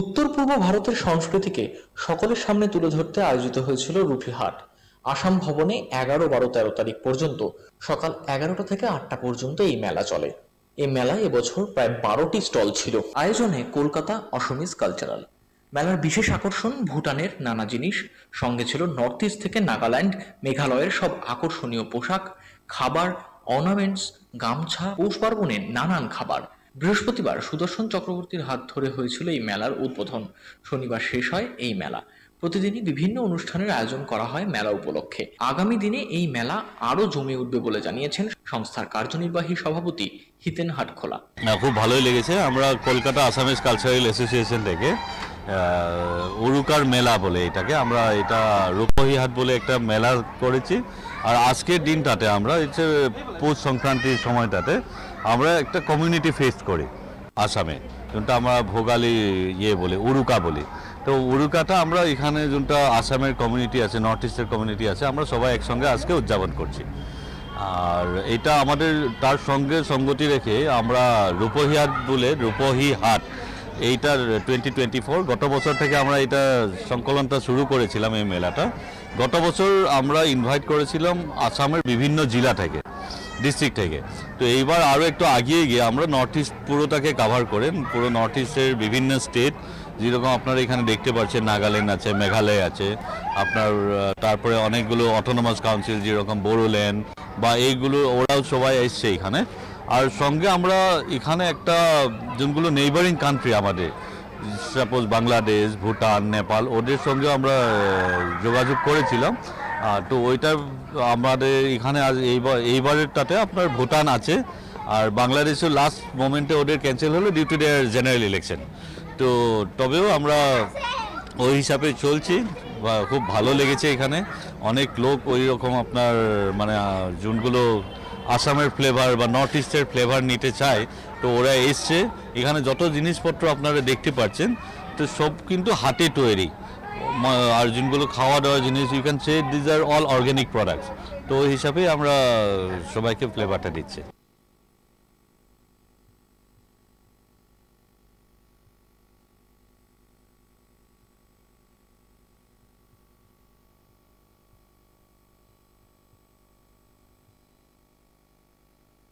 উত্তর পূর্ব ভারতের সংস্কৃতিকে সকলের সামনে তুলে ধরতে আয়োজিত হয়েছিল রুফি হাট আসাম ভবনে এগারো বারো তেরো তারিখ পর্যন্ত সকাল এগারোটা থেকে আটটা পর্যন্ত এই মেলা চলে। এই মেলায় এবছর প্রায় বারোটি স্টল ছিল। আয়োজনে কলকাতা অসমিজ কালচারাল। মেলার বিশেষ আকর্ষণ ভুটানের নানা জিনিস। সঙ্গে ছিল নর্থ ইস্ট থেকে নাগাল্যান্ড, মেঘালয়ের সব আকর্ষণীয় পোশাক, খাবার, অর্নামেন্টস, গামছা পৌষ পার্বণের নানান খাবার। বৃহস্পতিবার সুদর্শন চক্রবর্তীর হাত ধরে হয়েছিল এই মেলার উদ্বোধন। শনিবার শেষ হয় এই মেলা। প্রতিদিনই বিভিন্ন অনুষ্ঠানের আয়োজন করা হয় মেলা উপলক্ষে। আগামী দিনে এই মেলা আরও জমে উঠবে বলে জানিয়েছেন সংস্থার কার্যনির্বাহী সভাপতি হিতেন হাটখোলা। খুব ভালোই লেগেছে। আমরা কলকাতা আসামিজ কালচারাল অ্যাসোসিয়েশন থেকে উরুকার মেলা বলে এটাকে। আমরা এটা রূপহী হাট বলে একটা মেলা করেছি। আর আজকের দিনটাতে আমরা, হচ্ছে পৌষ সংক্রান্তির সময়টাতে আমরা একটা কমিউনিটি ফেস্ট করি আসামে। যেটা আমরা ভোগালি ইয়ে বলি, উরুকা বলি। তো উরুকাটা আমরা এখানে যেটা আসামের কমিউনিটি আছে নর্থ ইস্টের কমিউনিটি আছে, আমরা সবাই একসঙ্গে আজকে উদযাপন করছি। আর এটা আমাদের, তার সঙ্গে সঙ্গতি রেখে আমরা রূপহী হাট বলে রূপহী হাট এইটার টোয়েন্টি টোয়েন্টি ফোর গত বছর থেকে আমরা এটা সংকলনটা শুরু করেছিলাম এই মেলাটা। গত বছর আমরা ইনভাইট করেছিলাম আসামের বিভিন্ন জেলা থেকে ডিস্ট্রিক্ট থেকে। তো এইবার আরও একটু আগিয়ে গিয়ে আমরা নর্থ ইস্ট পুরোটাকে কাভার করে, পুরো নর্থ ইস্টের বিভিন্ন স্টেট যেরকম আপনারা এখানে দেখতে পাচ্ছেন, নাগাল্যান্ড আছে, মেঘালয় আছে, আপনার তারপরে অনেকগুলো অটোনোমাস কাউন্সিল যেরকম বোরোল্যান্ড বা এইগুলো, ওরাও সবাই এসছে এখানে। আর সঙ্গে আমরা এখানে একটা যেগুলো নেইবারিং কান্ট্রি আমাদের সাপোজ বাংলাদেশ ভুটান নেপাল ওদের সঙ্গে আমরা যোগাযোগ করেছিলাম। তো ওইটা আমাদের এখানে আজ এইবার এইবারেরটাতে আপনার ভুটান আছে। আর বাংলাদেশের লাস্ট মোমেন্টে ওদের ক্যান্সেল হলো due to their general election তো তবেও আমরা ওই হিসাবে চলছি খুব ভালো লেগেছে এখানে। অনেক লোক ওই রকম আপনার মানে আহ, যোনগুলো আসামের ফ্লেভার বা নর্থ ইস্টের ফ্লেভার নিতে চায়, তো ওরা এসছে। এখানে যত জিনিসপত্র আপনারা দেখতে পাচ্ছেন, তো সব কিন্তু হাতে তৈরি। আর যেগুলো খাওয়া দাওয়া জিনিস you can say these are all organic products তো হিসাবে আমরা সবাইকে ফ্লেভারটা দিচ্ছি।